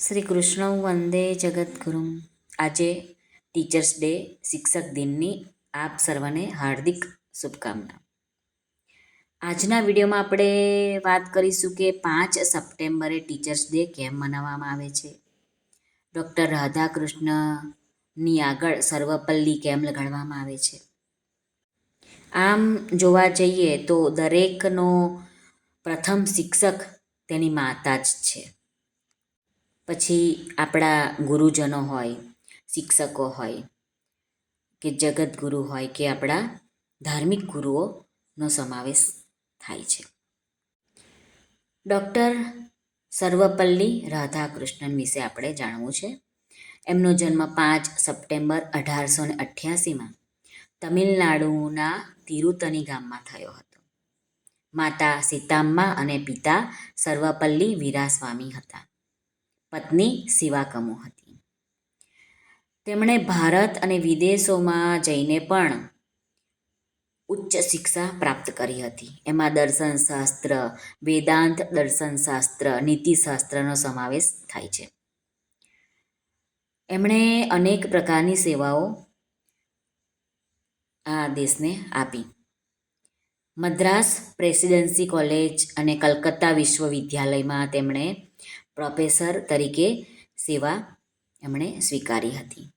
શ્રી કૃષ્ણ વંદે જગદગુરુ. આજે teachers day શિક્ષક દિનની આપ સર્વને હાર્દિક શુભકામના. આજના વિડીયોમાં આપણે વાત કરીશું કે પાંચ સપ્ટેમ્બરે ટીચર્સ ડે કેમ મનાવવામાં આવે છે. ડૉક્ટર રાધાકૃષ્ણની આગળ સર્વપલ્લી કેમ લગાડવામાં આવે છે. આમ જોવા જઈએ તો દરેકનો પ્રથમ શિક્ષક તેની માતા જ છે. પછી આપણા ગુરુજનો હોય, શિક્ષકો હોય, કે જગતગુરુ હોય, કે આપણા ધાર્મિક ગુરુઓનો સમાવેશ થાય છે. ડૉક્ટર સર્વપલ્લી રાધાકૃષ્ણન વિશે આપણે જાણવું છે. એમનો જન્મ પાંચ સપ્ટેમ્બર અઢારસો ને અઠ્યાસીમાં તમિલનાડુના તિરુતની ગામમાં થયો હતો. માતા સીતામ્મા અને પિતા સર્વપલ્લી વીરાસ્વામી હતા. પત્ની શિવાકમુ હતી. તેમણે ભારત અને વિદેશોમાં જઈને પણ ઉચ્ચ શિક્ષા પ્રાપ્ત કરી હતી. એમાં દર્શનશાસ્ત્ર વેદાંત દર્શનશાસ્ત્ર નીતિશાસ્ત્રનો સમાવેશ થાય છે. એમણે અનેક પ્રકારની સેવાઓ આ દેશને આપી. મદ્રાસ પ્રેસિડેન્સી કોલેજ અને કલકત્તા વિશ્વવિદ્યાલયમાં તેમણે પ્રોફેસર તરીકે સેવા એમણે સ્વીકારી હતી.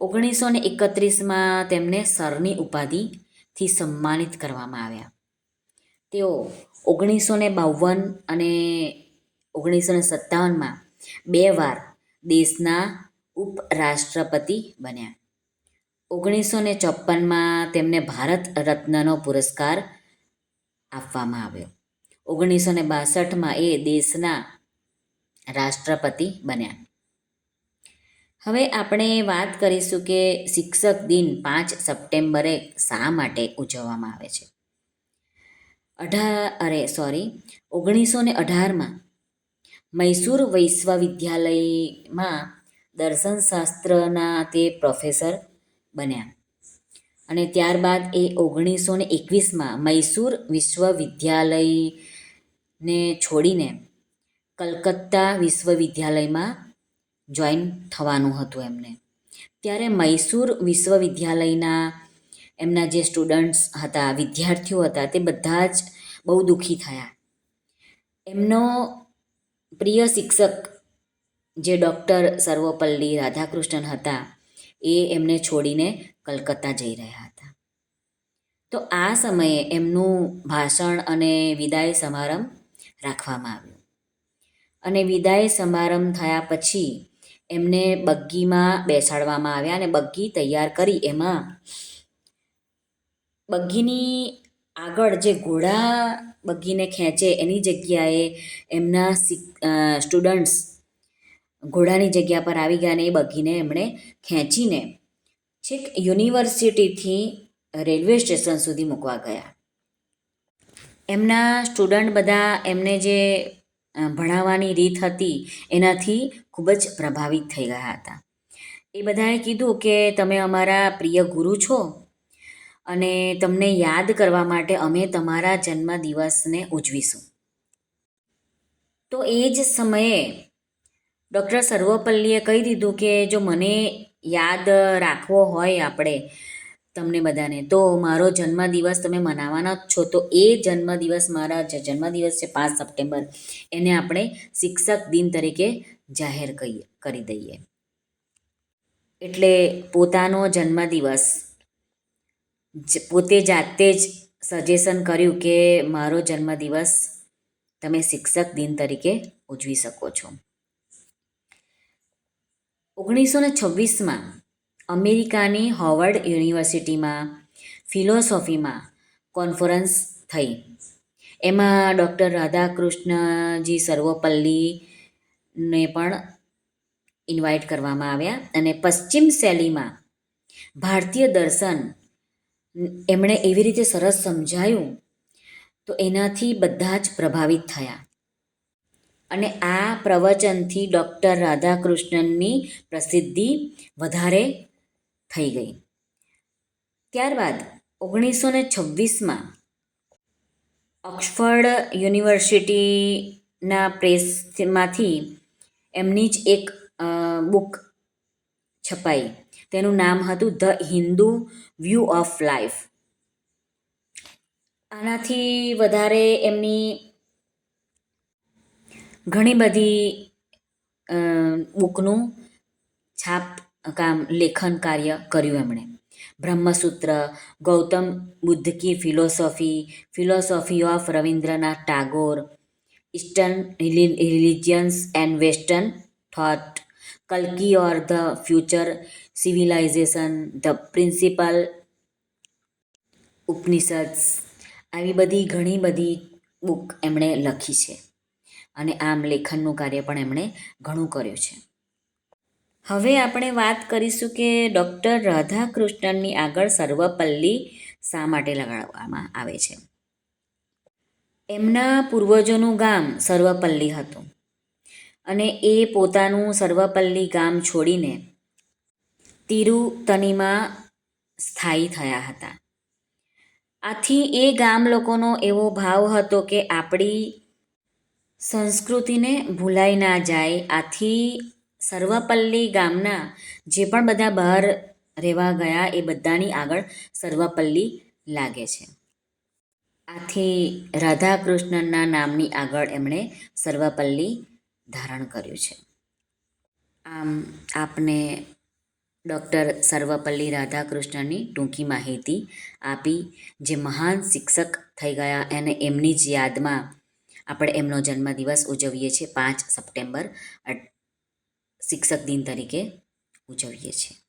ઓગણીસો ને એકત્રીસમાં તેમને સરની ઉપાધિથી સન્માનિત કરવામાં આવ્યા. તેઓ ઓગણીસો ને બાવન અને ઓગણીસો ને સત્તાવનમાં બે વાર દેશના ઉપરાષ્ટ્રપતિ બન્યા. ઓગણીસો ને ચોપનમાં તેમને ભારત રત્નનો પુરસ્કાર આપવામાં આવ્યો. ઓગણીસો ને બાસઠમાં એ દેશના રાષ્ટ્રપતિ બન્યા. હવે આપણે વાત કરીશું કે શિક્ષક દિન પાંચ સપ્ટેમ્બરે શા માટે ઉજવવામાં આવે છે? અઢાર, અરે સોરી ઓગણીસો ને અઢારમાં મૈસૂર વિશ્વવિદ્યાલયમાં દર્શનશાસ્ત્રના તે પ્રોફેસર બન્યા અને ત્યારબાદ એ ઓગણીસો ને એકવીસમાં મૈસૂર વિશ્વવિદ્યાલયને છોડીને કલકત્તા વિશ્વવિદ્યાલયમાં જોઈન થવાનું હતું એમને. ત્યારે મૈસૂર વિશ્વવિદ્યાલયના એમના જે સ્ટુડન્ટ્સ હતા, વિદ્યાર્થીઓ હતા, તે બધા જ બહુ દુઃખી થયા. એમનો પ્રિય શિક્ષક જે ડૉક્ટર સર્વપલ્લી રાધાકૃષ્ણન હતા, એ એમને છોડીને કલકત્તા જઈ રહ્યા હતા. તો આ સમયે એમનું ભાષણ અને વિદાય સમારંભ રાખવામાં આવ્યો. અને વિદાય સમારંભ થયા પછી એમને બગ્ગીમાં બેસાડવામાં આવ્યા અને બગ્ગી તૈયાર કરી. એમાં બગ્ગીની આગળ જે ઘોડા બગ્ગીને ખેંચે, એની જગ્યાએ એમના સ્ટુડન્ટ્સ ઘોડાની જગ્યા પર આવી ગયા અને એ બગ્ગીને એમણે ખેંચીને છેક યુનિવર્સિટીથી રેલવે સ્ટેશન સુધી મૂકવા ગયા. એમના સ્ટુડન્ટ બધા એમને જે ભણાવવાની રીત હતી, એનાથી ખૂબ જ પ્રભાવિત થઈ ગયા હતા. એ બધાએ કીધું કે, તમે અમારા પ્રિય ગુરુ છો અને તમને યાદ કરવા માટે અમે તમારા જન્મદિવસને ઉજવીશું. તો એ જ સમયે ડૉક્ટર સર્વપલ્લીએ કહી દીધું કે, જો મને યાદ રાખવો હોય આપણે તમને બધાને. તો મારો જન્મદિવસ તમે મનાવવાના જ છો. તો એ જન્મદિવસ મારા જે જન્મદિવસ છે પાંચ સપ્ટેમ્બર. એને આપણે શિક્ષક દિન તરીકે જાહેર કહીએ કરી દઈએ. એટલે પોતાનો જન્મદિવસ પોતે જાતે જ સજેશન કર્યું કે મારો જન્મદિવસ તમે શિક્ષક દિન તરીકે ઉજવી શકો છો. ઓગણીસો ને છવ્વીસમાં અમેરિકાની હોવર્ડ યુનિવર્સિટીમાં ફિલોસોફીમાં કોન્ફરન્સ થઈ. એમાં ડૉક્ટર રાધાકૃષ્ણજી સર્વપલ્લીને પણ ઇન્વાઇટ કરવામાં આવ્યા અને પશ્ચિમ શૈલીમાં ભારતીય દર્શન એમણે એવી રીતે સરસ સમજાયું તો એનાથી બધા જ પ્રભાવિત થયા. અને આ પ્રવચનથી ડૉક્ટર રાધાકૃષ્ણનની પ્રસિદ્ધિ વધારે થઈ ગઈ. ત્યારબાદ ઓગણીસો ને છવ્વીસમાં ઓક્સફર્ડ યુનિવર્સિટીના પ્રેસમાંથી એમની જ એક બુક છપાઈ. તેનું નામ હતું the Hindu view of life. આનાથી વધારે એમની ઘણી બધી બુકનું છાપ કામ, લેખન કાર્ય કર્યું એમણે. બ્રહ્મસૂત્ર, ગૌતમ બુદ્ધ કી philosophy philosophy of Rabindranath Tagore, eastern religions and western thought, કલ્કી or the future civilisation, the principal Upanishads, આવી બધી ઘણી બધી બુક એમણે લખી છે. અને આમ લેખનનું કાર્ય પણ એમણે ઘણું કર્યું છે. હવે આપણે વાત કરીશું કે ડૉક્ટર રાધાકૃષ્ણનની આગળ સર્વપલ્લી શા માટે લગાડવામાં આવે છે? એમના પૂર્વજોનું ગામ સર્વપલ્લી હતું અને એ પોતાનું સર્વપલ્લી ગામ છોડીને તિરુતનીમાં સ્થાયી થયા હતા. આથી એ ગામ લોકોનો એવો ભાવ હતો કે આપણી સંસ્કૃતિને ભૂલાઈ ના જાય, આથી સર્વપલ્લી ગામના જે પણ બધા બહાર રહેવા ગયા એ બધાની આગળ સર્વપલ્લી લાગે છે. આથી રાધાકૃષ્ણના નામની આગળ એમણે સર્વપલ્લી ધારણ કર્યું છે. આમ આપને ડૉક્ટર સર્વપલ્લી રાધાકૃષ્ણની ટૂંકી માહિતી આપી, જે મહાન શિક્ષક થઈ ગયા અને એમની જ યાદમાં આપણે એમનો જન્મદિવસ ઉજવીએ છીએ પાંચ સપ્ટેમ્બર શિક્ષક દિન તરીકે ઉજવીએ છીએ.